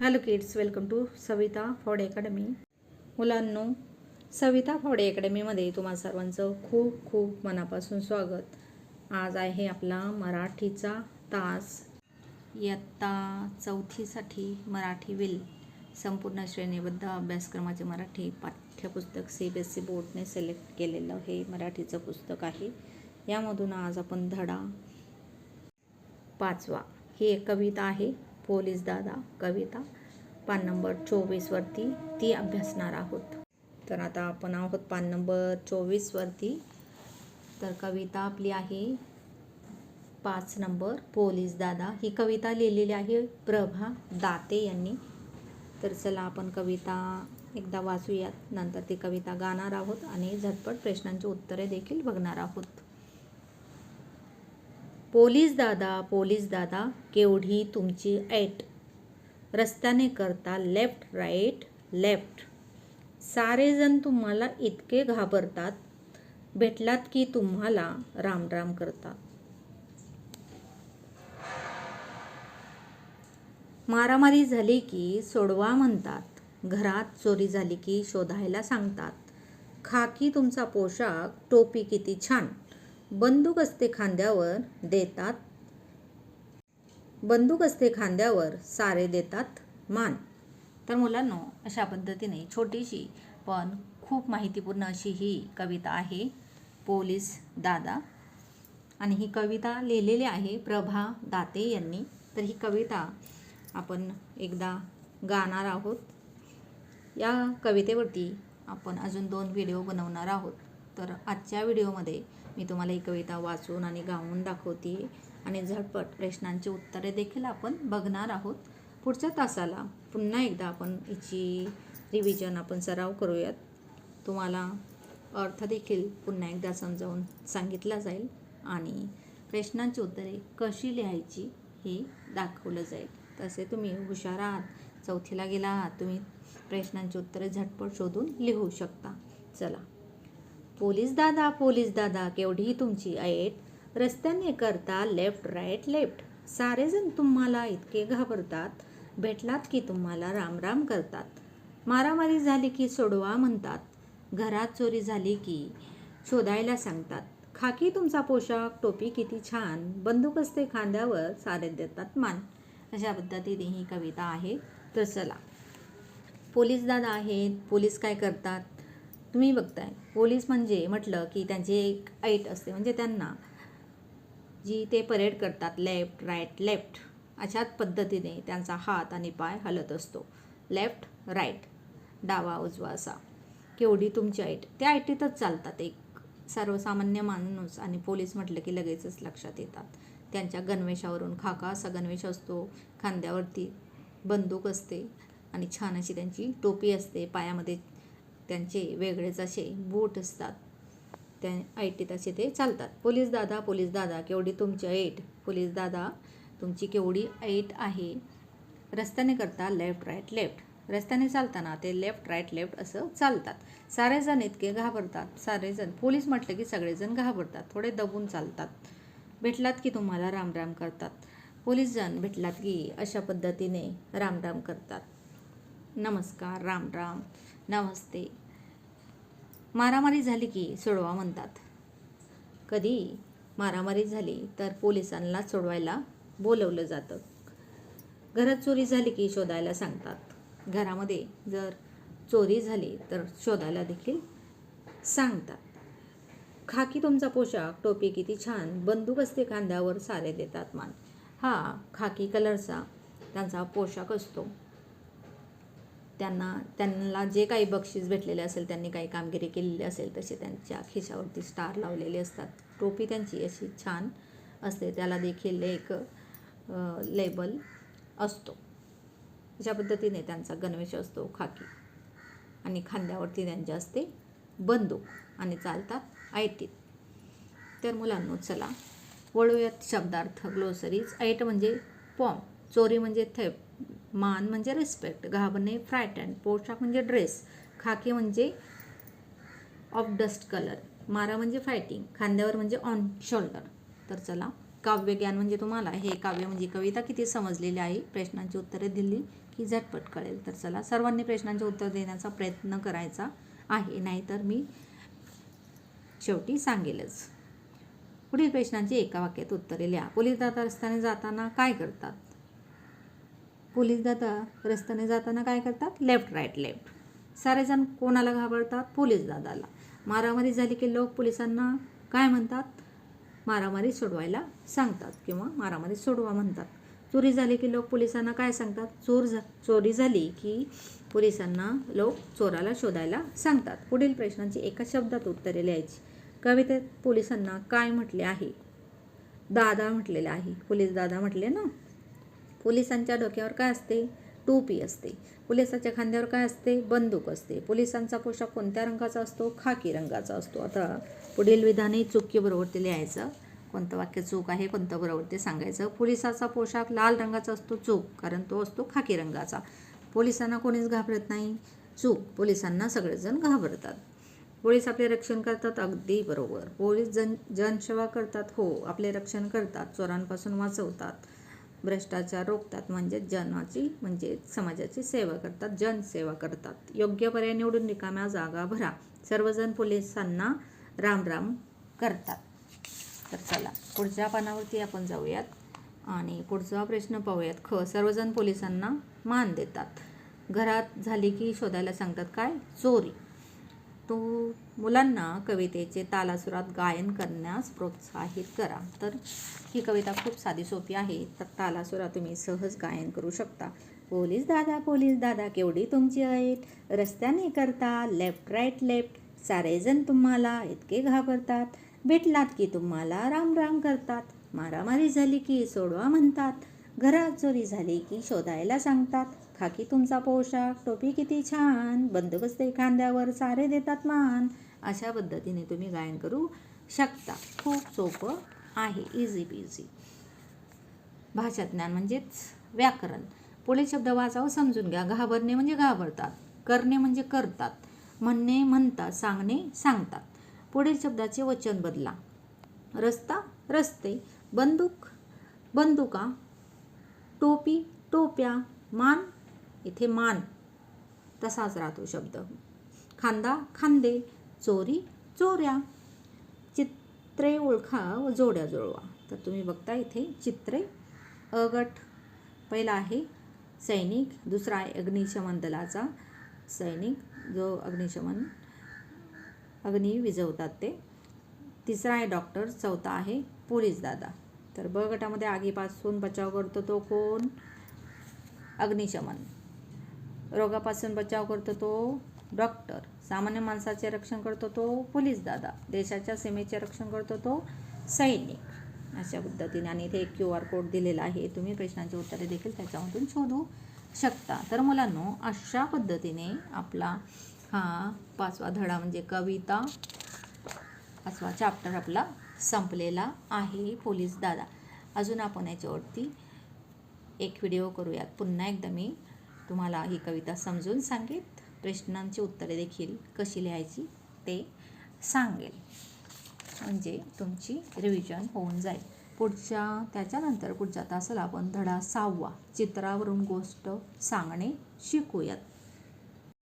Hello kids welcome to Savita Phawade academy मुलांनो सविता फावडे अकॅडमीमध्ये तुम्हा सर्वांचं खूप खूप मनापासून स्वागत. आज आहे आपला मराठीचा तास. इयत्ता चौथीसाठी मराठी विल संपूर्ण श्रेणीबद्ध अभ्यासक्रमाचे मराठी पाठ्यपुस्तक सी बी एस सी बोर्डने सिलेक्ट केलेलं हे मराठीचं पुस्तक आहे. यामधून आज आपण धडा पाचवा. ही एक कविता आहे. पोलीस दादा कविता पान नंबर चोवीसवरती ती अभ्यासणार आहोत. तर आता आपण आहोत पान नंबर चोवीसवरती तर कविता आपली आहे पाच नंबर पोलीस दादा. ही कविता लिहिलेली आहे प्रभा दाते यांनी. तर चला आपण कविता एकदा वाचूयात. नंतर ती कविता गाणार आहोत आणि झटपट प्रश्नांची उत्तरे देखील बघणार आहोत. पोलीस दादा पोलीस दादा केवढी तुमची ऐट. रस्त्याने करता लेफ्ट राईट लेफ्ट सारेजण तुम्हाला इतके घाबरतात भेटलात की तुम्हाला राम राम करतात. मारामारी झाली की सोडवा म्हणतात. घरात चोरी झाली की शोधायला सांगतात. खाकी तुमचा पोशाख टोपी किती छान. बंदूक असते खांद्यावर देतात. बंदूक असते खांद्यावर सारे देतात मान. तर मुलांनो अशा पद्धतीने छोटीशी पण खूप माहितीपूर्ण अशी ही कविता आहे पोलीस दादा. आणि ही कविता लिहिलेली आहे प्रभा दाते यांनी. तर ही कविता आपण एकदा गाणार आहोत. या कवितेवरती आपण अजून दोन व्हिडिओ बनवणार आहोत. तर आजच्या व्हिडिओमध्ये मी तुम्हाला ही कविता वाचून आणि गाऊन दाखवते. आणि झटपट प्रश्नांची उत्तरे देखील आपण बघणार आहोत. पुढच्या तासाला पुन्हा एकदा आपण हिची रिव्हिजन आपण सराव करूयात. तुम्हाला अर्थ देखील पुन्हा एकदा समजावून सांगितला जाईल आणि प्रश्नांची उत्तरे कशी लिहायची हे दाखवलं जाईल. तसे तुम्ही हुशार आहात चौथीला गेला आहात तुम्ही प्रश्नांची उत्तरे झटपट शोधून लिहू शकता. चला. पोलीस दादा पोलीस दादा केवढी तुमची ऐट? रस्त्याने करता लेफ्ट राईट लेफ्ट सारेजण तुम्हाला इतके घाबरतात. भेटलात की तुम्हाला राम राम करतात. मारामारी झाली की सोडवा म्हणतात. घरात चोरी झाली की शोधायला सांगतात. खाकी तुमचा पोशाख टोपी किती छान. बंदूक असते खांद्यावर सारे देतात मान. अशा पद्धतीने ही कविता आहे. तर चला. पोलीस दादा आहेत पोलीस काय करतात? तुम्ही बघताय. पोलीस म्हणजे म्हटलं की त्यांची एक ऐट असते. म्हणजे त्यांना जी ते परेड करतात लेफ्ट राईट लेफ्ट अशाच पद्धतीने त्यांचा हात आणि पाय हलत असतो. लेफ्ट राईट डावा उजवा असा. केवढी तुमची ऐट. त्या ऐटीतच चालतात एक सर्वसामान्य माणूस आणि पोलीस म्हटलं की लगेचच लक्षात येतात. त्यांच्या गणवेशावरून खाका असा गणवेश असतो. खांद्यावरती बंदूक असते आणि छान अशी त्यांची टोपी असते. पायामध्ये त्यांचे वेगळेच असे बूट असतात. त्या ऐटीत असे ते चालतात. पोलीस दादा पोलीस दादा केवढी तुमची ऐट? पोलीस दादा तुमची केवढी ऐट आहे? रस्त्याने करता लेफ्ट राईट लेफ्ट. रस्त्याने चालताना ते लेफ्ट राईट लेफ्ट असं चालतात. सारेजण इतके घाबरतात. सारेजण पोलीस म्हटलं की सगळेजण घाबरतात. थोडे दबून चालतात. भेटलात की तुम्हाला राम राम करतात. पोलीसजण भेटलात की अशा पद्धतीने राम राम करतात. नमस्कार राम राम नमस्ते. मारामारी झाली की सोडवा म्हणतात. कधी? मारामारी झाली तर पोलिसांना सोडवायला बोलवलं जातं. घरात चोरी झाली की शोधायला सांगतात. घरामध्ये जर चोरी झाली तर शोधायला देखील सांगतात. खाकी तुमचा पोशाख टोपी किती छान बंदूक असते खांद्यावर सारे देतात मान. हा खाकी कलरचा त्यांचा पोशाख असतो. त्यांना त्यांना जे काही बक्षीस भेटलेले असेल त्यांनी काही कामगिरी केलेली असेल तसे त्यांच्या खिशावरती स्टार लावलेले असतात. टोपी त्यांची अशी छान असते. त्याला देखील एक लेबल असतो. अशा पद्धतीने त्यांचा गणवेश असतो खाकी. आणि खांद्यावरती त्यांच्या असते बंदूक आणि चालतात ऐटीत तर मुलांनो चला वळूयात शब्दार्थ ग्लोसरीज. ऐट म्हणजे पॉम. चोरी म्हणजे थेप मान म्हणजे रिस्पेक्ट घाबरणे फ्रायटन पोशाख म्हणजे ड्रेस खाकी म्हणजे ऑफ डस्ट कलर मारा म्हणजे फायटिंग खांद्यावर म्हणजे ऑन शोल्डर तर चला काव्यज्ञान म्हणजे तुम्हाला हे काव्य म्हणजे कविता किती समजलेली आहे? प्रश्नांची उत्तरे दिली की झटपट कळेल. तर चला सर्वांनी प्रश्नांचे उत्तर देण्याचा प्रयत्न करायचा आहे. नाहीतर मी शेवटी सांगेलच. पुढील प्रश्नांची एका वाक्यात उत्तरे लिहा. पोलीस जात रस्त्याने जाताना काय करतात? पोलीस दादा रस्त्याने जाताना काय करतात? लेफ्ट राईट लेफ्ट सारेजण कोणाला घाबरतात? पोलीस दादाला. मारामारी झाली की लोक पोलिसांना काय म्हणतात? मारामारी सोडवायला सांगतात किंवा मारामारी सोडवा म्हणतात. चोरी झाली की लोक पोलिसांना काय सांगतात? चोर झा चोरी झाली की पोलिसांना लोक चोराला शोधायला सांगतात. पुढील प्रश्नांची एका शब्दात उत्तरे लिहायची. कवितेत पोलिसांना काय म्हटले आहे? दादा म्हटलेले आहे. पोलीस दादा म्हटले ना? पोलिसांच्या डोक्यावर काय असते? टोपी असते. पोलिसाच्या खांद्यावर काय असते? बंदूक असते. पोलिसांचा पोशाख कोणत्या रंगाचा असतो? खाकी रंगाचा असतो. आता पुढील विधाने चुकी बरोबर ते लिहायचं. कोणतं वाक्य चूक आहे कोणतं बरोबर ते सांगायचं. पोलिसाचा पोशाख लाल रंगाचा असतो चूक. कारण तो असतो खाकी रंगाचा. पोलिसांना कोणीच घाबरत नाही. चूक. पोलिसांना सगळेजण घाबरतात. पोलीस आपले रक्षण करतात अगदी बरोबर. पोलीस जन जनसेवा करतात. हो आपले रक्षण करतात. चोरांपासून वाचवतात. भ्रष्टाचार रोखतात म्हणजे जनाची म्हणजे समाजाची सेवा करतात जनसेवा करतात. योग्य पर्याय निवडून रिकाम्या जागा भरा. सर्वजण पोलिसांना राम राम करतात. तर चला पुढच्या पानावरती आपण जाऊयात आणि पुढचा प्रश्न पाहूयात. ख सर्वजण पोलिसांना मान देतात. घरात झाली की शोधायला सांगतात काय? चोरी. तो मुलांना कवितेचे तालासुरात गायन करण्यास प्रोत्साहित करा. तर ही कविता खूप साधी सोपी आहे. तर तालासुरात तुम्ही सहज गायन करू शकता. पोलीस दादा पोलीस दादा केवढी तुमची ऐट? रस्त्याने करता लेफ्ट राईट लेफ्ट सारेजण तुम्हाला इतके घाबरतात. भेटलात की तुम्हाला राम राम करतात. मारामारी झाली की सोडवा म्हणतात. घरात चोरी झाली की शोधायला सांगतात. खाकी तुमचा पोशाख टोपी किती छान बंदोबस्त खांद्यावर सारे देतात मान. अशा पद्धतीने तुम्ही गायन करू शकता. खूप सोपं आहे. इझी पिझी भाषा ज्ञान म्हणजेच व्याकरण. पुढे शब्द वाचावं समजून घ्या. घाबरणे म्हणजे घाबरतात. करणे म्हणजे करतात. म्हणणे म्हणतात. सांगणे सांगतात. पुढील शब्दाचे वचन बदला. रस्ता रस्ते. बंदूक बंदुका. टोपी टोप्या. मान इथे मान. तसाच राहतो शब्द. खांदा खांदे चोरी चोऱ्या. चित्रे ओळखा व जोड्या जुळवा. तर तुम्ही बघता इथे चित्रे अ गट पहिला आहे सैनिक दुसरा आहे अग्निशमन दलाचा सैनिक जो अग्निशमन अग्नी विझवतात ते. तिसरा आहे डॉक्टर चौथा आहे पोलीस दादा. तर ब गटामध्ये आगीपासून बचाव करतो तो कोण? अग्निशमन. रोगापासून बचाव करतो तो डॉक्टर. सामान्य माणसाचे रक्षण करतो तो पोलीस दादा. देशाच्या सीमेचे रक्षण करतो तो सैनिक. अशा पद्धतीने आणि इथे एक क्यू आर कोड दिलेला आहे. तुम्ही प्रश्नांची उत्तरे देखील त्याच्यामधून शोधू शकता. तर मुलांनो अशा पद्धतीने आपला हा पाचवा धडा म्हणजे कविता पाचवा चॅप्टर आपला संपलेला आहे. पोलीस दादा. अजून आपण याच्यावरती एक व्हिडिओ करूयात. पुन्हा एकदा मी तुम्हाला ही कविता समजून सांगेल. प्रश्नांची उत्तरे देखील कशी लिहायची ते सांगेल. म्हणजे तुमची रिव्हिजन होऊन जाईल. पुढच्या त्याच्यानंतर पुढच्या तासाला आपण धडा सहावा चित्रावरून गोष्ट सांगणे शिकूयात.